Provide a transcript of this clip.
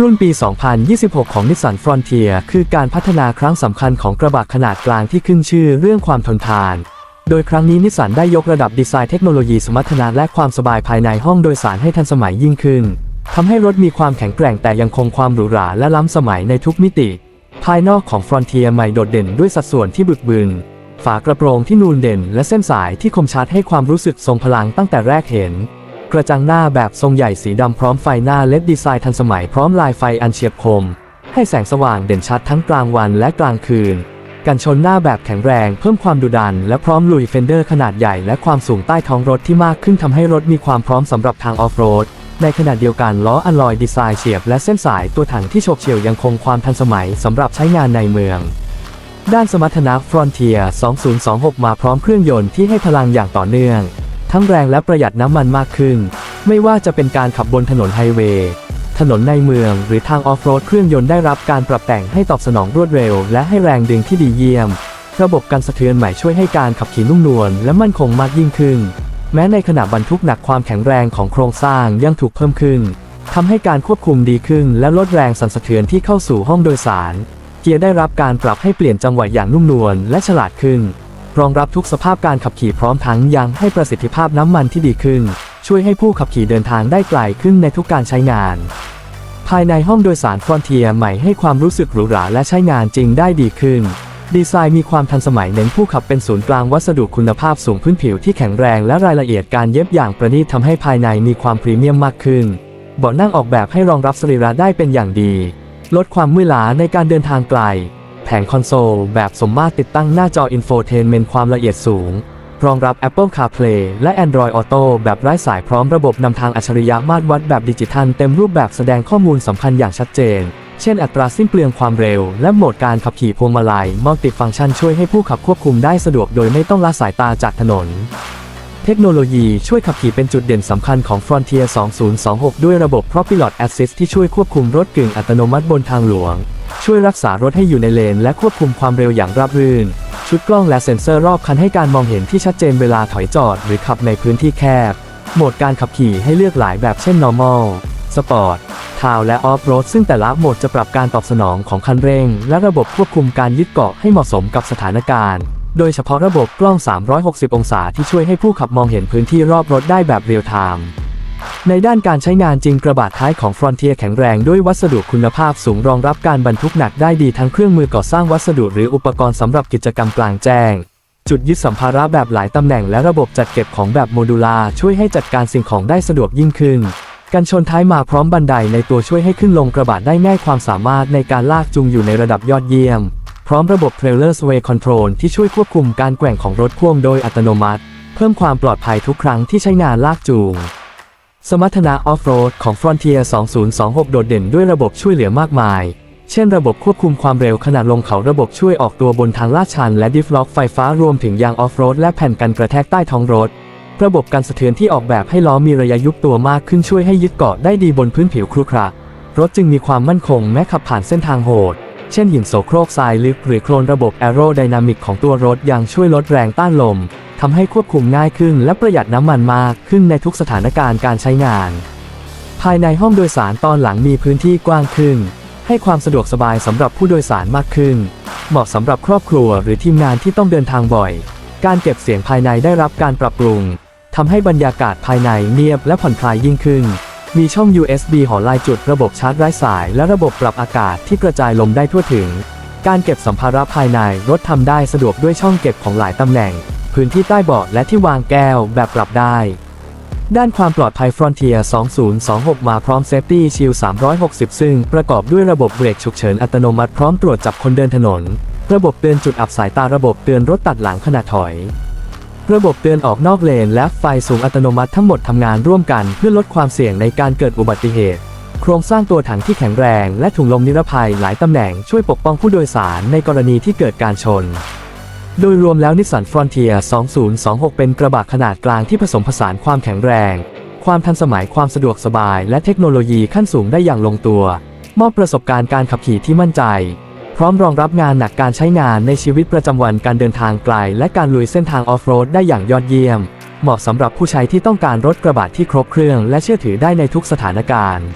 รุ่นปี 2026 ของ Nissan Frontier คือการพัฒนาครั้งสำคัญของกระบะขนาดกลางที่ขึ้นชื่อเรื่องความทนทาน โดยครั้งนี้นิสสันได้ยกระดับดีไซน์เทคโนโลยีสมรรถนะและความสบายภายในห้องโดยสารให้ทันสมัยยิ่งขึ้นทำให้รถมีความแข็งแกร่งแต่ยังคงความหรูหราและล้ำสมัยในทุกมิติ ภายนอกของ Frontier ใหม่โดดเด่นด้วยสัดส่วนที่บึกบึน ฝากระโปรงที่นูนเด่น และเส้นสายที่คมชัดให้ความรู้สึกทรงพลังตั้งแต่แรกเห็น กระจังหน้าแบบทรงใหญ่สีดำพร้อมไฟหน้าเล็ดดีไซน์ทันสมัยพร้อมลายไฟอันเฉียบคม ให้แสงสว่างเด่นชัดทั้งกลางวันและกลางคืน กันชนหน้าแบบแข็งแรงเพิ่มความดุดัน และพร้อมลุยเฟนเดอร์ขนาดใหญ่และความสูงใต้ท้องรถที่มากขึ้นทำให้รถมีความพร้อมสำหรับทางออฟโรดในขณะเดียวกันล้ออัลลอยดีไซน์เฉียบและเส้นสายตัวถังที่โฉบเฉี่ยวยังคงความทันสมัยสำหรับใช้งานในเมือง ด้านสมรรถนะ Frontier 2026 มาพร้อมเครื่องยนต์ที่ให้พลังอย่างต่อเนื่อง ทั้งแรงและประหยัดน้ำมันมากขึ้น ไม่ว่าจะเป็นการขับบนถนนไฮเวย์ถนนในเมืองหรือทางออฟโรดเครื่องยนต์ได้รับการปรับแต่งให้ตอบสนองรวดเร็ว และให้แรงดึงที่ดีเยี่ยม ระบบกันสะเทือนใหม่ช่วยให้การขับขี่นุ่มนวลและมั่นคงมากยิ่งขึ้น แม้ในขณะบรรทุกหนักความแข็งแรงของโครงสร้างยังถูกเพิ่มขึ้นทำให้การควบคุมดีขึ้น และลดแรงสั่นสะเทือนที่เข้าสู่ห้องโดยสาร เกียร์ได้รับการปรับให้เปลี่ยนจังหวะอย่างนุ่มนวลและฉลาดขึ้น รองรับทุกสภาพการขับขี่พร้อมทั้งยังให้ประสิทธิภาพน้ำมันที่ดีขึ้น ช่วยให้ผู้ขับขี่เดินทางได้ไกลขึ้นในทุกการใช้งาน ภายในห้องโดยสาร Frontier ใหม่ให้ความรู้สึกหรูหราและใช้งานจริงได้ดีขึ้น ดีไซน์มีความทันสมัยเน้นผู้ขับเป็นศูนย์กลางวัสดุคุณภาพสูงพื้นผิวที่แข็งแรงและรายละเอียดการเย็บอย่างประณีตทำให้ภายในมีความพรีเมียมมากขึ้นเบาะนั่งออกแบบให้รองรับสรีระได้เป็นอย่างดี ลดความเมื่อยล้าในการเดินทางไกล แผงคอนโซล แบบสมมาตรติดตั้งหน้าจออินโฟเทนเมนความละเอียดสูง รองรับ Apple CarPlay และ Android Auto แบบไร้สายพร้อมระบบนำทางอัจฉริยะมาตรวัดแบบดิจิทัลเต็มรูปแบบแสดงข้อมูลสำคัญอย่างชัดเจน เช่นอัตราสิ้นเปลืองความเร็ว และโหมดการขับขี่พวงมาลัยมัลติฟังก์ชันช่วยให้ผู้ขับควบคุมได้สะดวกโดยไม่ต้องละสายตาจากถนน เทคโนโลยีช่วยขับขี่เป็นจุดเด่นสำคัญของ Frontier 2026 ด้วยระบบ ProPilot Assist ที่ช่วยควบคุมรถกึ่งอัตโนมัติบนทางหลวง ช่วยรักษารถให้อยู่ในเลน และควบคุมความเร็วอย่างราบรื่น ชุดกล้องและเซ็นเซอร์รอบคันให้การมองเห็นที่ชัดเจนเวลาถอยจอดหรือขับในพื้นที่แคบ โหมดการขับขี่ให้เลือกหลายแบบเช่น normal sport town และ off road ซึ่งแต่ละโหมดจะปรับการตอบสนองของคันเร่ง และระบบควบคุมการยึดเกาะให้เหมาะสมกับสถานการณ์ โดยเฉพาะระบบกล้อง 360 องศาที่ช่วยให้ผู้ขับมองเห็นพื้นที่รอบรถได้แบบเรียลไทม์ ในด้านการใช้งานจริงกระบะท้ายของ Frontier แข็งแรงด้วยวัสดุคุณภาพสูงรองรับการบรรทุกหนักได้ดีทั้งเครื่องมือก่อสร้างวัสดุหรืออุปกรณ์สำหรับกิจกรรมกลางแจ้ง จุดยึดสัมภาระแบบหลายตำแหน่งและระบบจัดเก็บของแบบโมดูลาช่วยให้จัดการสิ่งของได้สะดวกยิ่งขึ้นกันชนท้ายมาพร้อมบันไดในตัวช่วยให้ขึ้นลงกระบะได้ง่ายความสามารถในการลากจูงอยู่ในระดับยอดเยี่ยม พร้อมระบบ Trailer Sway Control ที่ช่วยควบคุมการแกว่งของรถพ่วงโดยอัตโนมัติ เพิ่มความปลอดภัยทุกครั้งที่ใช้งานลากจูง สมรรถนะออฟโรดของ Frontier 2026 โดดเด่นด้วยระบบช่วยเหลือมากมาย เช่นระบบควบคุมความเร็วขณะลงเขาระบบช่วยออกตัวบนทางลาดชัน และดิฟล็อกไฟฟ้ารวมถึงยางออฟโรดและแผ่นกันกระแทกใต้ท้องรถ ระบบการสะเทือนที่ออกแบบให้ล้อมีระยะยุบตัวมากขึ้นช่วยให้ยึดเกาะได้ดีบนพื้นผิวครุขระรถจึงมีความมั่นคงแม้ขับผ่านเส้นทางโหด เช่นหินโสโครกทรายลึกหรือโคลนระบบแอโรไดนามิกของตัวรถยังช่วยลดแรงต้านลมทำให้ควบคุมง่ายขึ้นและประหยัดน้ำมันมากขึ้นในทุกสถานการณ์การใช้งาน ภายในห้องโดยสารตอนหลังมีพื้นที่กว้างขึ้น ให้ความสะดวกสบายสำหรับผู้โดยสารมากขึ้น เหมาะสำหรับครอบครัวหรือทีมงานที่ต้องเดินทางบ่อย การเก็บเสียงภายในได้รับการปรับปรุงทำให้บรรยากาศภายในเนียบและผ่อนคลายยิ่งขึ้น มีช่อง USB หอลายจุดระบบชาร์จไร้สาย และระบบปรับอากาศที่กระจายลมได้ทั่วถึง การเก็บสัมภาระภายในรถทำได้สะดวกด้วยช่องเก็บของหลายตำแหน่ง พื้นที่ใต้เบาะและที่วางแก้วแบบปรับได้ ด้านความปลอดภัย Frontier 2026 มาพร้อม Safety Shield 360 ซึ่งประกอบด้วยระบบเบรกฉุกเฉินอัตโนมัติพร้อมตรวจจับคนเดินถนน ระบบเตือนจุดอับสายตาระบบเตือนรถตัดหลังขณะถอย ระบบเตือนออกนอกเลน และไฟสูงอัตโนมัติทั้งหมดทำงานร่วมกันเพื่อลดความเสี่ยงในการเกิดอุบัติเหตุ โครงสร้างตัวถังที่แข็งแรงและถุงลมนิรภัยหลายตำแหน่งช่วยปกป้องผู้โดยสารในกรณีที่เกิดการชน โดยรวมแล้วนิสสัน Frontier 2026 เป็นกระบะขนาดกลางที่ผสมผสานความแข็งแรง ความทันสมัยความสะดวกสบาย และเทคโนโลยีขั้นสูงได้อย่างลงตัว มอบประสบการณ์การขับขี่ที่มั่นใจ ร้อมรองรับงานหนักการใช้งานในชีวิตประจำวันการเดินทางไกล และการลุยเส้นทางออฟโรดได้อย่างยอดเยี่ยม เหมาะสำหรับผู้ใช้ที่ต้องการรถกระบะที่ครบเครื่อง และเชื่อถือได้ในทุกสถานการณ์